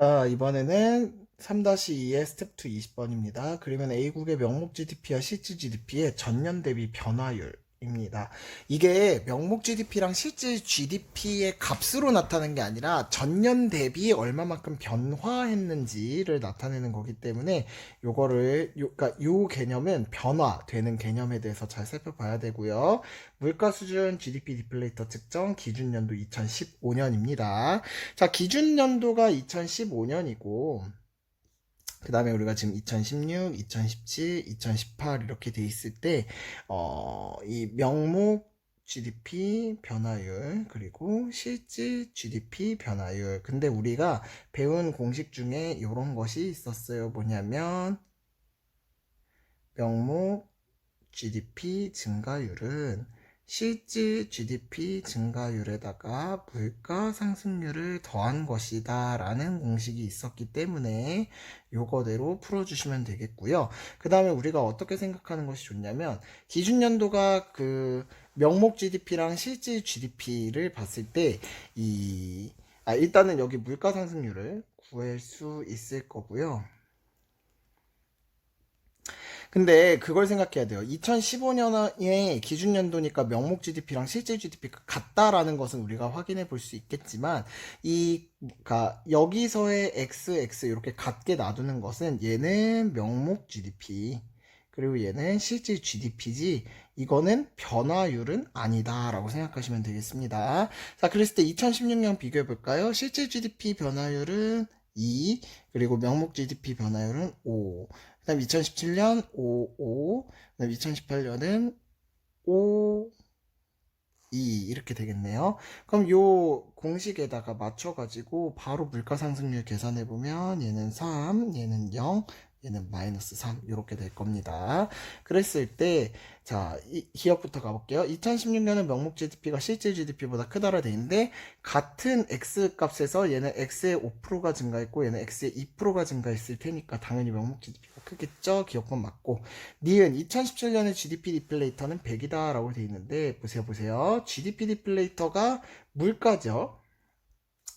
자, 이번에는 3-2의 스텝 2 20번입니다. 그러면 A국의 명목 GDP와 실질 GDP의 전년 대비 변화율 입니다. 이게 명목 GDP랑 실질 GDP의 값으로 나타나는 게 아니라 전년 대비 얼마만큼 변화했는지를 나타내는 거기 때문에 요거를 요, 그러니까 요 개념은 변화되는 개념에 대해서 잘 살펴봐야 되고요. 물가 수준 GDP 디플레이터 측정 기준 연도 2015년입니다. 자, 기준 연도가 2015년이고 그 다음에 우리가 지금 2016, 2017, 2018 이렇게 돼 있을 때, 어, 이 명목 GDP 변화율, 그리고 실질 GDP 변화율. 근데 우리가 배운 공식 중에 이런 것이 있었어요. 뭐냐면, 명목 GDP 증가율은 실질 GDP 증가율에다가 물가 상승률을 더한 것이다 라는 공식이 있었기 때문에 요거대로 풀어주시면 되겠고요. 그 다음에 우리가 어떻게 생각하는 것이 좋냐면 기준연도가 그 명목 GDP랑 실질 GDP를 봤을 때 이, 아, 일단은 여기 물가 상승률을 구할 수 있을 거고요. 근데 그걸 생각해야 돼요. 2015년의 기준 연도니까 명목 GDP랑 실질 GDP가 같다라는 것은 우리가 확인해 볼 수 있겠지만 이 그러니까 여기서의 XX 이렇게 같게 놔두는 것은 얘는 명목 GDP 그리고 얘는 실질 GDP지 이거는 변화율은 아니다라고 생각하시면 되겠습니다. 자, 그랬을 때 2016년 비교해 볼까요? 실질 GDP 변화율은 2 그리고 명목 GDP 변화율은 5그 다음 2017년 5, 5, 그다음 2018년은 5, 2 이렇게 되겠네요. 그럼 요 공식에다가 맞춰가지고 바로 물가 상승률 계산해 보면 얘는 3, 얘는 0, 얘는 마이너스 3 이렇게 될 겁니다. 그랬을 때 자, 이 기억부터 가볼게요. 2016년은 명목 GDP가 실질 GDP보다 크다라 돼 있는데 같은 X 값에서 얘는 X의 5%가 증가했고 얘는 X의 2%가 증가했을 테니까 당연히 명목 GDP가 크겠죠? 기억만 맞고 니은 2017년의 GDP 디플레이터는 100이다 라고 돼 있는데 보세요 보세요. GDP 디플레이터가 물가죠.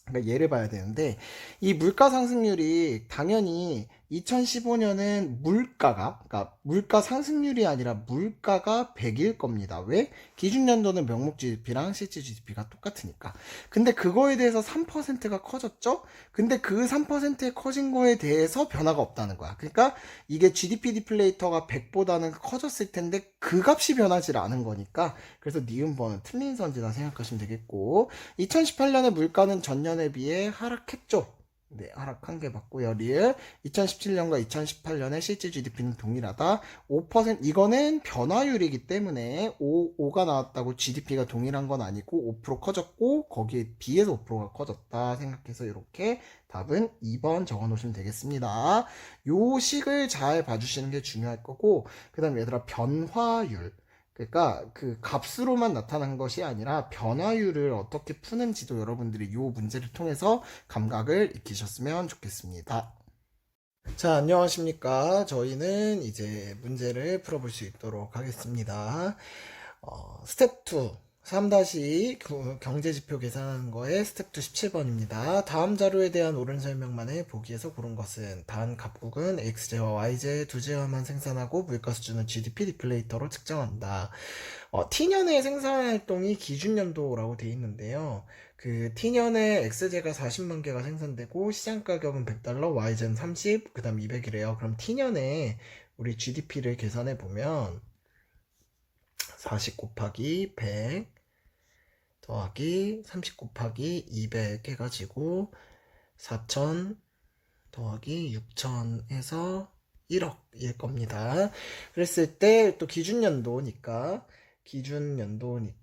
그러니까 얘를 봐야 되는데 이 물가 상승률이 당연히 2015년은 물가가 그러니까 물가 상승률이 아니라 물가가 100일 겁니다. 왜? 기준 연도는 명목 GDP랑 실질 GDP가 똑같으니까. 근데 그거에 대해서 3%가 커졌죠? 근데 그 3%에 커진 거에 대해서 변화가 없다는 거야. 그러니까 이게 GDP 디플레이터가 100보다는 커졌을 텐데 그 값이 변하지 않은 거니까 그래서 니은 번은 틀린 선지다 생각하시면 되겠고 2018년에 물가는 전년에 비해 하락했죠. 네, 하락한 게 맞고요. 리을 2017년과 2018년의 실질 GDP는 동일하다. 5% 이거는 변화율이기 때문에 5, 5가 나왔다고 GDP가 동일한 건 아니고 5% 커졌고 거기에 비해서 5%가 커졌다 생각해서 이렇게 답은 2번 적어 놓으시면 되겠습니다. 요 식을 잘 봐주시는 게 중요할 거고 그 다음 얘들아 변화율 그러니까 그 값으로만 나타난 것이 아니라 변화율을 어떻게 푸는지도 여러분들이 이 문제를 통해서 감각을 익히셨으면 좋겠습니다. 자, 안녕하십니까. 저희는 이제 문제를 풀어볼 수 있도록 하겠습니다. 어, 스텝 2. 3- 경제지표 계산하는 거에 스텝 2 17번입니다. 다음 자료에 대한 옳은 설명만을 보기에서 고른 것은 단 갑국은 XJ와 YJ 두 제와만 생산하고 물가 수준은 GDP 디플레이터로 측정한다. 어, T년의 생산 활동이 기준 연도라고 되어 있는데요. 그 T년에 XJ가 40만 개가 생산되고 시장 가격은 100달러, YJ는 30, 그 다음 200이래요. 그럼 T년에 우리 GDP를 계산해 보면 40 곱하기 100 더하기 30 곱하기 200 해가지고 4천 더하기 6천 해서 1억일 겁니다. 그랬을 때 또 기준 연도니까 기준 연도니까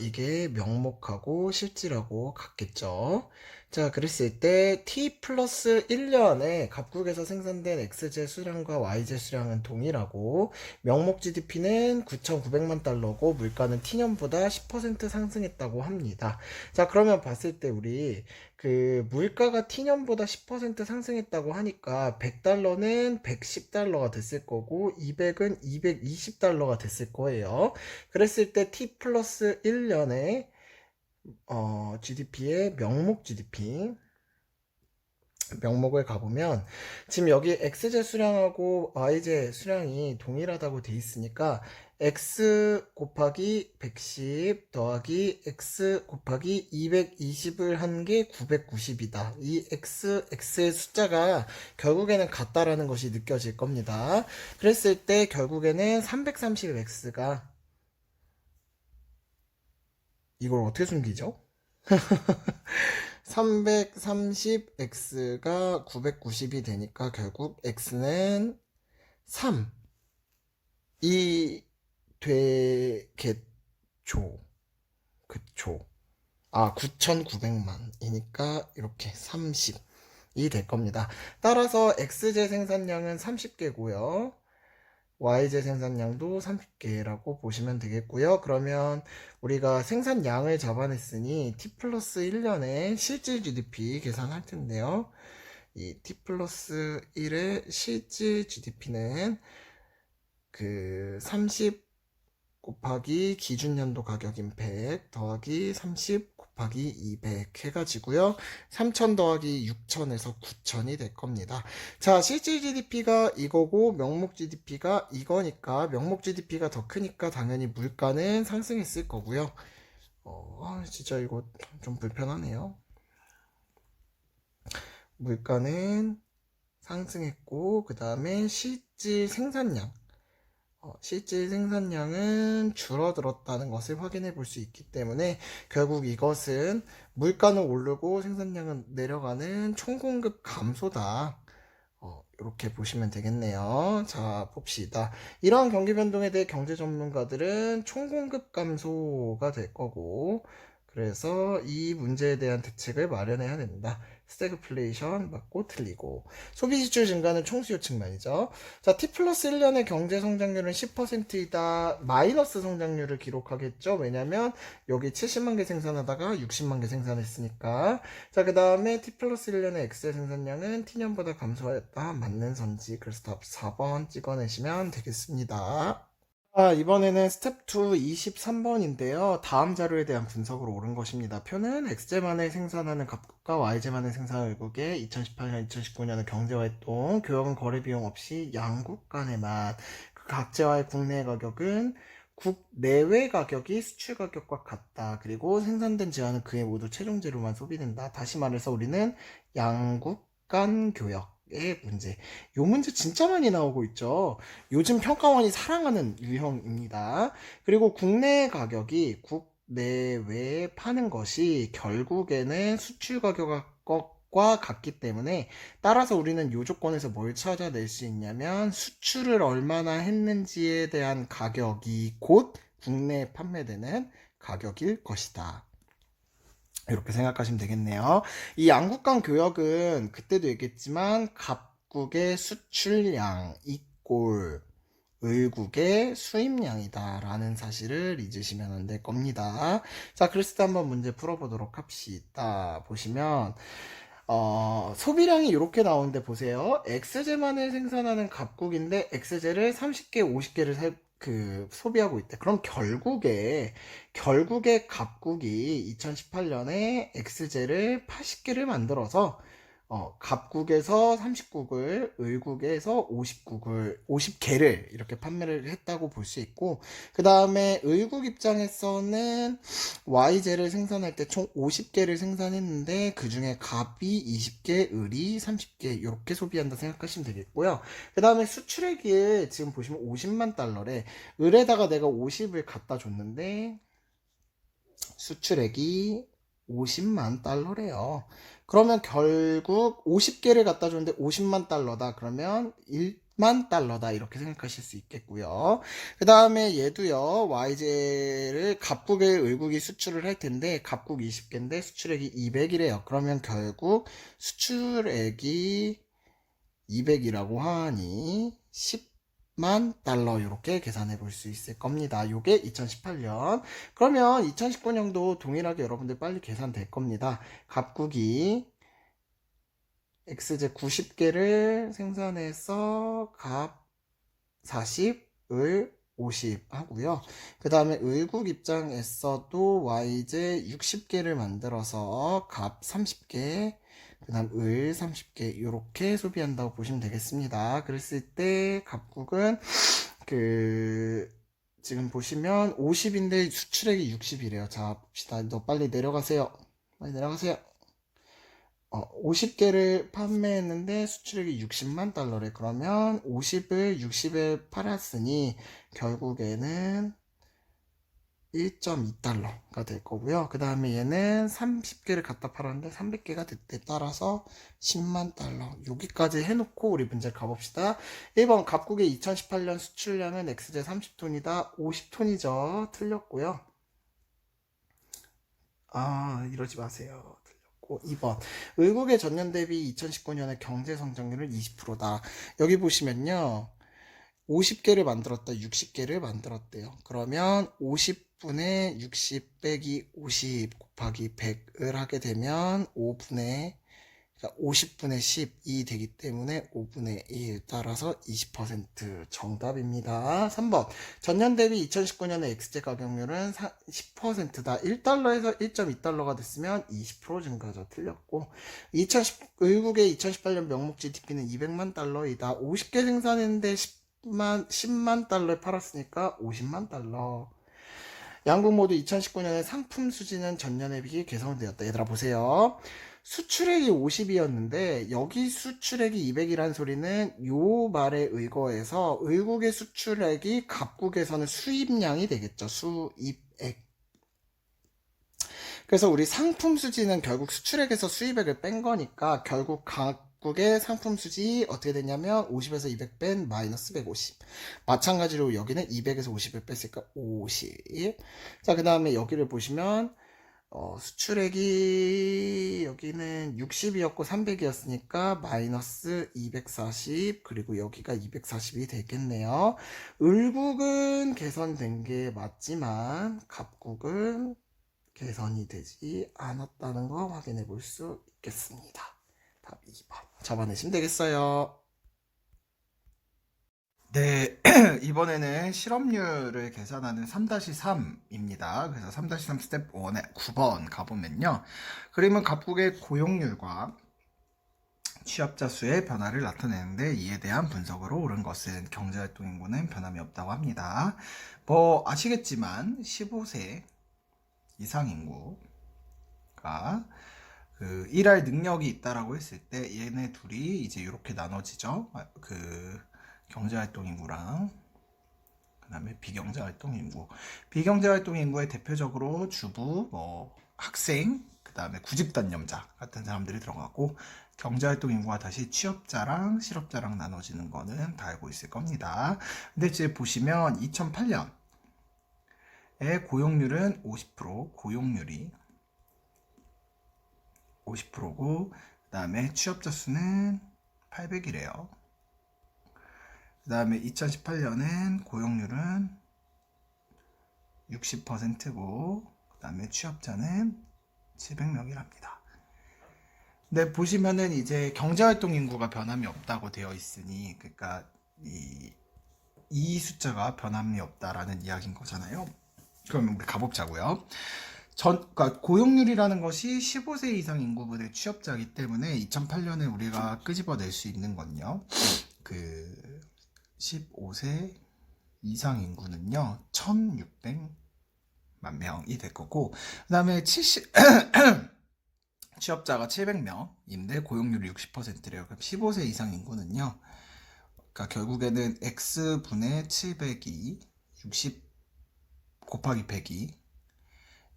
이게 명목하고 실질하고 같겠죠. 자, 그랬을 때 t 플러스 1년에 갑국에서 생산된 xj 수량과 yj 수량은 동일하고 명목 GDP는 9,900만 달러고 물가는 t년보다 10% 상승했다고 합니다. 자, 그러면 봤을 때 우리 그 물가가 t년보다 10% 상승했다고 하니까 100달러는 110달러가 됐을 거고 200은 220달러가 됐을 거예요. 그랬을 때 t 플러스 1년에 어, GDP의 명목 GDP 명목을 가보면 지금 여기 x제 수량하고 y제 수량이 동일하다고 돼 있으니까 x 곱하기 110 더하기 x 곱하기 220을 한 게 990이다. 이 x, x의 숫자가 결국에는 같다라는 것이 느껴질 겁니다. 그랬을 때 결국에는 330x가 이걸 어떻게 숨기죠? 330x가 990이 되니까 결국 x는 3 이 되겠죠. 그쵸. 아, 9,900만이니까 이렇게 30이 될 겁니다. 따라서 x제 생산량은 30개고요. y제 생산량도 30개라고 보시면 되겠고요. 그러면 우리가 생산량을 잡아냈으니 t 플러스 1년의 실질 GDP 계산할 텐데요. 이 t 플러스 1의 실질 GDP는 그 30 곱하기 기준연도 가격인 100 더하기 30 곱하기 200 해가지고요. 3000 더하기 6000에서 9000이 될 겁니다. 자, 실질 GDP가 이거고 명목 GDP가 이거니까 명목 GDP가 더 크니까 당연히 물가는 상승했을 거고요. 어, 아, 진짜 이거 좀 불편하네요. 물가는 상승했고 그 다음에 실질 생산량 어, 실질 생산량은 줄어들었다는 것을 확인해 볼 수 있기 때문에 결국 이것은 물가는 오르고 생산량은 내려가는 총 공급 감소다. 어, 이렇게 보시면 되겠네요. 자, 봅시다. 이러한 경기 변동에 대해 경제 전문가들은 총 공급 감소가 될 거고, 그래서 이 문제에 대한 대책을 마련해야 된다. 스태그플레이션 맞고 틀리고 소비 지출 증가는 총수 요 측면이죠. 자, T 플러스 1년의 경제 성장률은 10%이다. 마이너스 성장률을 기록하겠죠. 왜냐면 여기 70만 개 생산하다가 60만 개 생산했으니까. 자, 그 다음에 T 플러스 1년의 엑셀 생산량은 T년보다 감소하였다. 맞는 선지. 그래서 답 4번 찍어내시면 되겠습니다. 아, 이번에는 스텝 2 23번인데요. 다음 자료에 대한 분석으로 옳은 것입니다. 표는 X제만을 생산하는 갑국과 Y제만을 생산하는 외국의 2018년, 2019년의 경제활동, 교역은 거래 비용 없이 양국 간에만 그 각제와의 국내 가격은 국내외 가격이 수출 가격과 같다. 그리고 생산된 제한은 그에 모두 최종 재료만 소비된다. 다시 말해서 우리는 양국 간 교역 의 문제. 요 문제 진짜 많이 나오고 있죠. 요즘 평가원이 사랑하는 유형입니다. 그리고 국내 가격이 국내외에 파는 것이 결국에는 수출 가격과 같기 때문에 따라서 우리는 요 조건에서 뭘 찾아낼 수 있냐면 수출을 얼마나 했는지에 대한 가격이 곧 국내에 판매되는 가격일 것이다. 이렇게 생각하시면 되겠네요. 이 양국 간 교역은 그때도 얘기했지만 갑국의 수출량 이꼴 을국의 수입량이다라는 사실을 잊으시면 안 될 겁니다. 자, 그랬을 때 한번 문제 풀어보도록 합시다. 보시면 어, 소비량이 이렇게 나오는데 보세요. X제만을 생산하는 갑국인데 X제를 30개, 50개를 그 소비하고 있대. 그럼 결국에 결국에 갑국이 2018년에 엑스제를 80개를 만들어서 어, 갑국에서 30국을, 을국에서 50국을, 50개를 이렇게 판매를 했다고 볼 수 있고, 그 다음에 을국 입장에서는 Y제를 생산할 때 총 50개를 생산했는데, 그 중에 갑이 20개, 을이 30개, 이렇게 소비한다 생각하시면 되겠고요. 그 다음에 수출액이 지금 보시면 50만 달러래. 을에다가 내가 50을 갖다 줬는데, 수출액이 50만 달러래요. 그러면 결국 50개를 갖다 줬는데 50만 달러다. 그러면 1만 달러다. 이렇게 생각하실 수 있겠고요. 그 다음에 얘도요. YJ를 갑국에 을국이 수출을 할 텐데 갑국 20개인데 수출액이 200이래요. 그러면 결국 수출액이 200이라고 하니 10 만 달러 이렇게 계산해 볼 수 있을 겁니다. 요게 2018년. 그러면 2019년도 동일하게 여러분들 빨리 계산될 겁니다. 갑국이 x제 90개를 생산해서 갑 40, 을 50 하고요. 그 다음에 을국 입장에서도 y제 60개를 만들어서 갑 30개, 그 다음 을 30개 이렇게 소비한다고 보시면 되겠습니다. 그랬을 때 갑국은 그 지금 보시면 50인데 수출액이 60이래요. 자 봅시다. 너 빨리 내려가세요. 빨리 내려가세요. 어, 50개를 판매했는데 수출액이 60만 달러래. 그러면 50을 60에 팔았으니 결국에는 1.2달러가 될 거고요. 그 다음에 얘는 30개를 갖다 팔았는데 300개가 됐대. 따라서 10만 달러. 여기까지 해놓고 우리 문제 가봅시다. 1번 갑국의 2018년 수출량은 XJ 30톤이다. 50톤이죠. 틀렸고요. 아, 이러지 마세요. 틀렸고. 2번. 의국의 전년 대비 2019년의 경제 성장률은 20%다. 여기 보시면요. 50개를 만들었다, 60개를 만들었대요. 그러면 50분의 60 빼기 50 곱하기 100을 하게 되면 5분의 그러니까 50분의 10이 되기 때문에 5분의 1 따라서 20% 정답입니다. 3번 전년 대비 2019년의 XJ 가격률은 10%다. 1달러에서 1.2달러가 됐으면 20% 증가죠. 틀렸고 2010, 의국의 2018년 명목 GDP는 200만 달러이다. 50개 생산했는데 10만, 10만 달러에 팔았으니까 50만 달러. 양국 모두 2019년에 상품 수지는 전년에 비해 개선되었다. 얘들아 보세요. 수출액이 50이었는데 여기 수출액이 200이라는 소리는 요 말에 의거해서 의국의 수출액이 갑국에서는 수입량이 되겠죠. 수입액. 그래서 우리 상품 수지는 결국 수출액에서 수입액을 뺀 거니까 결국 각 국의 상품 수지 어떻게 되냐면 50에서 200 뺀 마이너스 150. 마찬가지로 여기는 200에서 50을 뺐으니까 50. 자, 그 다음에 여기를 보시면 어, 수출액이 여기는 60이었고 300이었으니까 마이너스 240 그리고 여기가 240이 되겠네요. 을국은 개선된 게 맞지만 갑국은 개선이 되지 않았다는 거 확인해 볼 수 있겠습니다. 답 2번 잡아내시면 되겠어요. 네, 이번에는 실업률을 계산하는 3-3입니다. 그래서 3-3 스텝 1에 9번 가보면요. 그림은 각국의 고용률과 취업자 수의 변화를 나타내는데 이에 대한 분석으로 옳은 것은 경제활동 인구는 변함이 없다고 합니다. 뭐 아시겠지만 15세 이상 인구가 그 일할 능력이 있다라고 했을 때 얘네 둘이 이제 이렇게 나눠지죠. 그 경제활동 인구랑 그다음에 비경제활동 인구. 비경제활동 인구에 대표적으로 주부, 뭐 학생, 그다음에 구직단념자 같은 사람들이 들어가고 경제활동 인구가 다시 취업자랑 실업자랑 나눠지는 거는 다 알고 있을 겁니다. 근데 이제 보시면 2008년에 고용률은 50%, 고용률이 50%고 그 다음에 취업자 수는 800이래요. 그 다음에 2018년엔 고용률은 60%고 그 다음에 취업자는 700명이랍니다. 근데 보시면은 이제 경제활동 인구가 변함이 없다고 되어 있으니 그러니까 이, 이 숫자가 변함이 없다라는 이야기인 거잖아요. 그러면 우리 가봅자고요. 전, 그러니까 고용률이라는 것이 15세 이상 인구분의 취업자이기 때문에 2008년에 우리가 끄집어낼 수 있는 건요. 그 15세 이상 인구는요, 1600만 명이 될 거고, 그 다음에 70, 취업자가 700명인데 고용률이 60%래요. 그럼 15세 이상 인구는요, 그러니까 결국에는 x분의 700이 60 곱하기 100이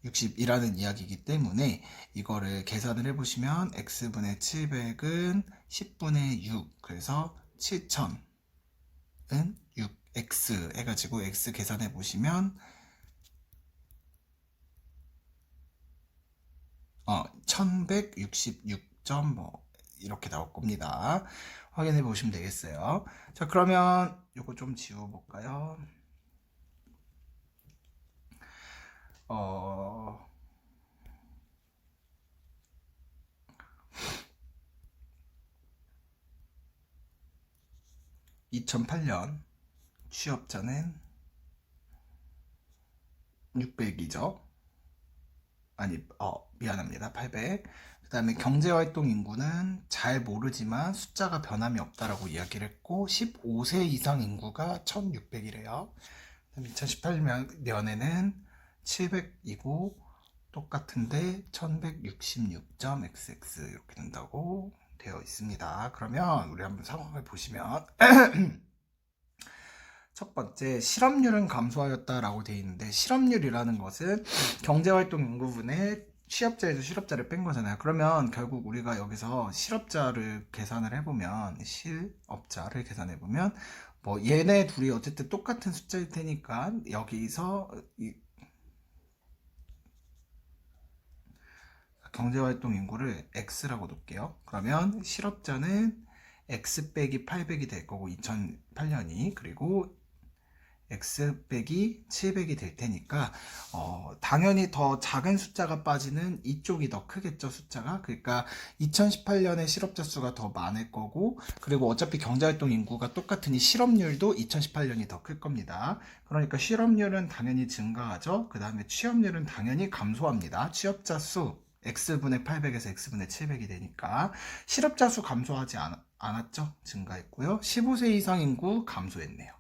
60이라는 이야기이기 때문에 이거를 계산을 해보시면 x분의 700은 10분의 6 그래서 7000은 6x 해가지고 x 계산해 보시면 어 1166점 뭐 이렇게 나올 겁니다. 확인해 보시면 되겠어요. 자 그러면 이거 좀 지워 볼까요? 어 2008년 취업자는 600이죠. 아니, 어, 미안합니다. 800. 그 그다음에 경제활동 인구는 잘 모르지만 숫자가 변함이 없다라고 이야기를 했고 15세 이상 인구가 1,600이래요. 2018년에는 700이고 똑같은데 1166.xx 이렇게 된다고 되어 있습니다. 그러면 우리 한번 상황을 보시면 첫 번째 실업률은 감소하였다라고 되어 있는데 실업률이라는 것은 경제활동 인구분의 취업자에서 실업자를 뺀 거잖아요. 그러면 결국 우리가 여기서 실업자를 계산을 해보면 실업자를 계산해 보면 뭐 얘네 둘이 어쨌든 똑같은 숫자일 테니까 여기서 경제활동 인구를 x라고 놓을게요. 그러면 실업자는 x 빼기 800이 될 거고 2008년이 그리고 x 빼기 700이 될 테니까 어, 당연히 더 작은 숫자가 빠지는 이쪽이 더 크겠죠 숫자가? 그러니까 2018년에 실업자 수가 더 많을 거고 그리고 어차피 경제활동 인구가 똑같으니 실업률도 2018년이 더 클 겁니다. 그러니까 실업률은 당연히 증가하죠. 그 다음에 취업률은 당연히 감소합니다. 취업자 수 x분의 800에서 x분의 700이 되니까 실업자 수 감소하지 않, 않았죠? 증가했고요. 15세 이상 인구 감소했네요.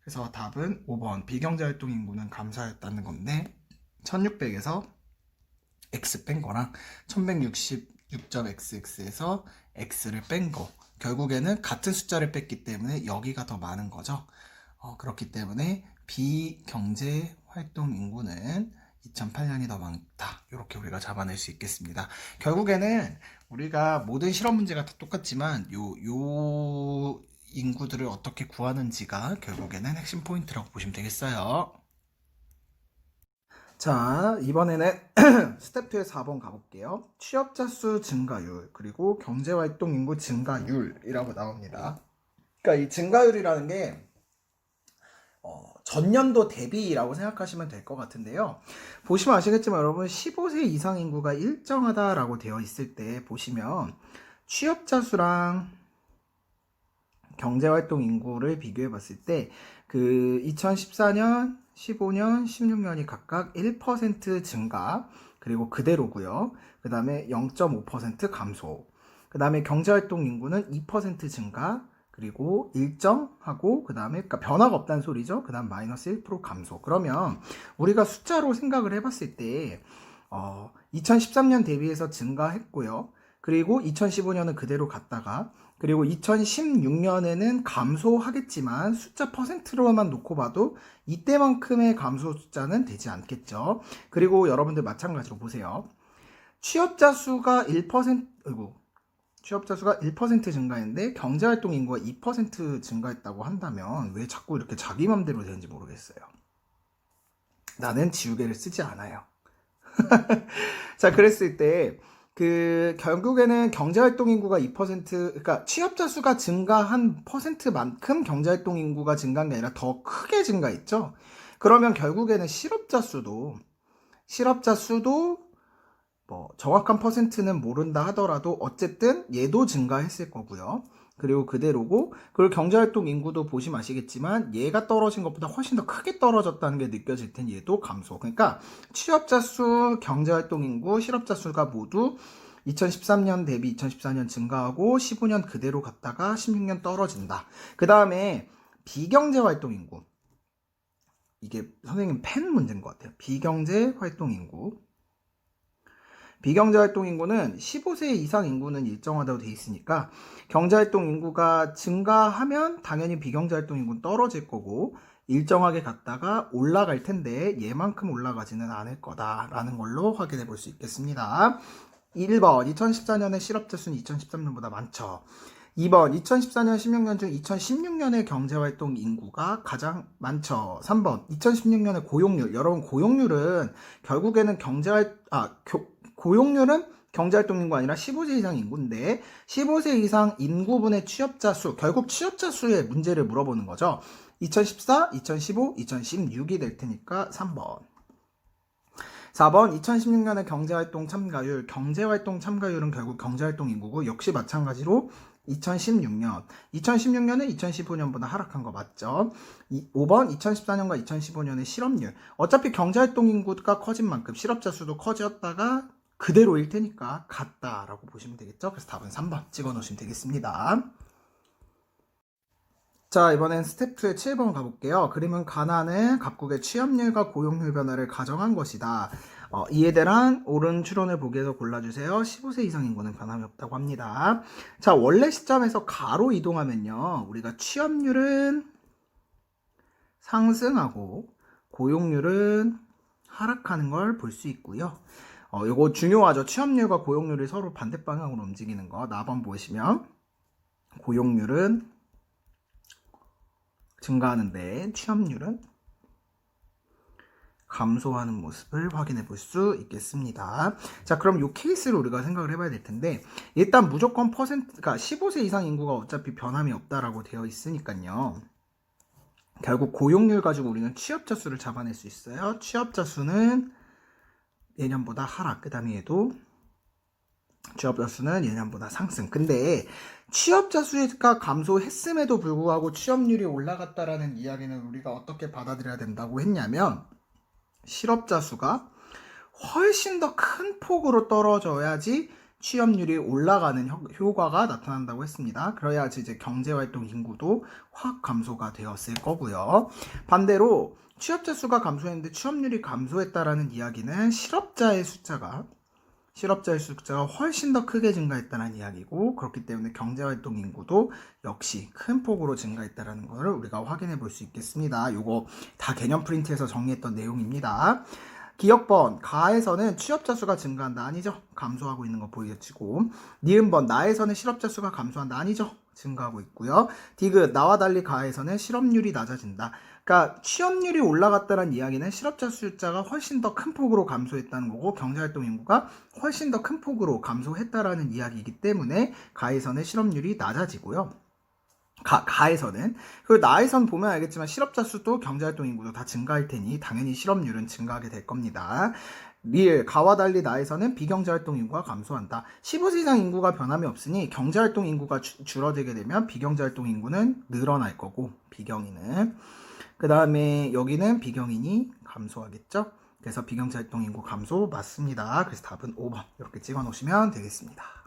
그래서 답은 5번. 비경제활동 인구는 감소했다는 건데 1600에서 x 뺀 거랑 1166.xx에서 x를 뺀 거. 결국에는 같은 숫자를 뺐기 때문에 여기가 더 많은 거죠. 어, 그렇기 때문에 비경제 활동 인구는 2008년이 더 많다. 이렇게 우리가 잡아낼 수 있겠습니다. 결국에는 우리가 모든 실험 문제가 다 똑같지만 요, 요 인구들을 어떻게 구하는지가 결국에는 핵심 포인트라고 보시면 되겠어요. 자, 이번에는 스텝 2의 4번 가볼게요. 취업자 수 증가율, 그리고 경제활동 인구 증가율이라고 나옵니다. 그러니까 이 증가율이라는 게 어, 전년도 대비라고 생각하시면 될 것 같은데요. 보시면 아시겠지만 여러분 15세 이상 인구가 일정하다라고 되어 있을 때 보시면 취업자 수랑 경제활동 인구를 비교해 봤을 때 그 2014년, 15년, 16년이 각각 1% 증가 그리고 그대로고요. 그 다음에 0.5% 감소. 그 다음에 경제활동 인구는 2% 증가 그리고 일정하고 그 다음에 그러니까 변화가 없다는 소리죠. 그 다음 마이너스 1% 감소. 그러면 우리가 숫자로 생각을 해봤을 때 어, 2013년 대비해서 증가했고요. 그리고 2015년은 그대로 갔다가 그리고 2016년에는 감소하겠지만 숫자 퍼센트로만 놓고 봐도 이때만큼의 감소 숫자는 되지 않겠죠. 그리고 여러분들 마찬가지로 보세요. 취업자 수가 1% 아이고 취업자 수가 1% 증가했는데 경제활동 인구가 2% 증가했다고 한다면 왜 자꾸 이렇게 자기 맘대로 되는지 모르겠어요. 나는 지우개를 쓰지 않아요. 자, 그랬을 때, 그, 결국에는 경제활동 인구가 2%, 그러니까 취업자 수가 증가한 퍼센트만큼 경제활동 인구가 증가한 게 아니라 더 크게 증가했죠? 그러면 결국에는 실업자 수도, 실업자 수도 뭐 정확한 퍼센트는 모른다 하더라도 어쨌든 얘도 증가했을 거고요. 그리고 그대로고 그리고 경제활동 인구도 보시면 아시겠지만 얘가 떨어진 것보다 훨씬 더 크게 떨어졌다는 게 느껴질 텐 얘도 감소. 그러니까 취업자 수, 경제활동 인구, 실업자 수가 모두 2013년 대비 2014년 증가하고 15년 그대로 갔다가 16년 떨어진다. 그 다음에 비경제활동 인구. 이게 선생님 펜 문제인 것 같아요. 비경제활동 인구. 비경제활동 인구는 15세 이상 인구는 일정하다고 돼 있으니까 경제활동 인구가 증가하면 당연히 비경제활동 인구는 떨어질 거고 일정하게 갔다가 올라갈 텐데 얘만큼 올라가지는 않을 거다라는 걸로 확인해 볼 수 있겠습니다. 1번 2014년에 실업자 수는 2013년보다 많죠. 2번 2014년 16년 중 2016년의 경제활동 인구가 가장 많죠. 3번 2016년의 고용률 여러분 고용률은 결국에는 경제활 아 교, 고용률은 경제활동 인구 아니라 15세 이상 인구인데 15세 이상 인구분의 취업자 수 결국 취업자 수의 문제를 물어보는 거죠. 2014, 2015, 2016이 될 테니까 3번. 4번 2016년의 경제활동 참가율 경제활동 참가율은 결국 경제활동 인구고 역시 마찬가지로 2016년 2016년은 2015년보다 하락한 거 맞죠? 5번 2014년과 2015년의 실업률 어차피 경제활동 인구가 커진 만큼 실업자 수도 커졌다가 그대로일 테니까 같다라고 보시면 되겠죠. 그래서 답은 3번 찍어 놓으시면 되겠습니다. 자, 이번엔 스텝 2의 7번 가볼게요. 그림은 가난은 각국의 취업률과 고용률 변화를 가정한 것이다. 어, 이에 대한 옳은 추론을 보기 위해서 골라주세요. 15세 이상 인구는 변함이 없다고 합니다. 자, 원래 시점에서 가로 이동하면요. 우리가 취업률은 상승하고 고용률은 하락하는 걸 볼 수 있고요. 어, 요거 중요하죠. 취업률과 고용률이 서로 반대 방향으로 움직이는 거. 나번 보시면 고용률은 증가하는데 취업률은 감소하는 모습을 확인해 볼 수 있겠습니다. 자, 그럼 이 케이스를 우리가 생각을 해봐야 될 텐데, 일단 무조건 퍼센트 가 15세 이상 인구가 어차피 변함이 없다라고 되어 있으니까요. 결국 고용률 가지고 우리는 취업자 수를 잡아낼 수 있어요. 취업자 수는 예년보다 하락, 그 다음에 얘도 취업자 수는 예년보다 상승. 근데 취업자 수가 감소했음에도 불구하고 취업률이 올라갔다라는 이야기는 우리가 어떻게 받아들여야 된다고 했냐면 실업자 수가 훨씬 더 큰 폭으로 떨어져야지 취업률이 올라가는 효- 효과가 나타난다고 했습니다. 그래야지 이제 경제활동 인구도 확 감소가 되었을 거고요. 반대로 취업자 수가 감소했는데 취업률이 감소했다라는 이야기는 실업자의 숫자가 실업자의 숫자가 훨씬 더 크게 증가했다는 이야기고 그렇기 때문에 경제활동 인구도 역시 큰 폭으로 증가했다는 것을 우리가 확인해 볼 수 있겠습니다. 요거 다 개념 프린트에서 정리했던 내용입니다. 기억번 가에서는 취업자 수가 증가한다 아니죠? 감소하고 있는 거 보여지고 니은번 나에서는 실업자 수가 감소한다 아니죠? 증가하고 있고요. 디귿 나와 달리 가에서는 실업률이 낮아진다. 그러니까 취업률이 올라갔다는 이야기는 실업자 숫자가 훨씬 더 큰 폭으로 감소했다는 거고 경제활동 인구가 훨씬 더 큰 폭으로 감소했다라는 이야기이기 때문에 가에서는 실업률이 낮아지고요. 가, 가에서는 그리고 나에선 보면 알겠지만 실업자 수도 경제활동 인구도 다 증가할 테니 당연히 실업률은 증가하게 될 겁니다. 리을 가와 달리 나에서는 비경제활동 인구가 감소한다. 15세 이상 인구가 변함이 없으니 경제활동 인구가 주- 줄어들게 되면 비경제활동 인구는 늘어날 거고 비경이는 그 다음에 여기는 비경인이 감소하겠죠. 그래서 비경제활동 인구 감소 맞습니다. 그래서 답은 5번 이렇게 찍어 놓으시면 되겠습니다.